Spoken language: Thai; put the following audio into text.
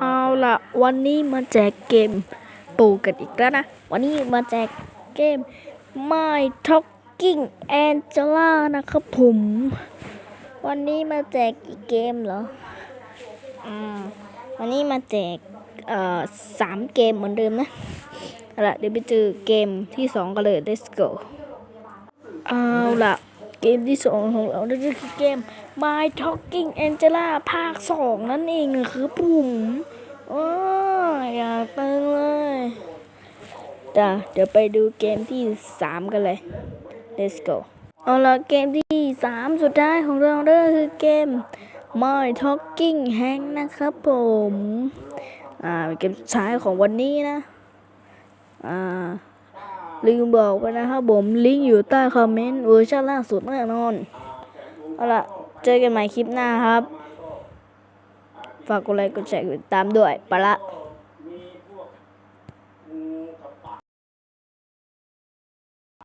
เอาล่ะวันนี้มาแจกเกมปูกันอีกแล้วนะ วันนี้มาแจกเกม My Talking Angela นะครับผม วันนี้มาแจกอีกเกมเหรออ่าวันนี้มาแจกเอ่อสามเกมเหมือนเดิมนะเอาล่ะเดี๋ยวไปเจอเกมที่สองกันเลย let's go เอาล่ะเกมที่สองของเรานั่นก็คือเกม My Talking Angela ภาคสองนั่นเองนะครับผม อ้าอยากเติมเลยจ้ะเดี๋ยวไปดูเกมที่สามกันเลย let's go เอาละเกมที่สามสุดท้ายของเรานั่นก็คือเกม My Talking Hang นะครับผม อ่าเป็นเกมสุดท้ายของวันนี้นะ อ่าลืมบอกไปนะครับผม ลิงก์อยู่ใต้คอมเมนต์เวอร์ชันล่าสุดแน่นอน เอาละเจอกันใหม่คลิปหน้าครับ ฝากกดไลค์ก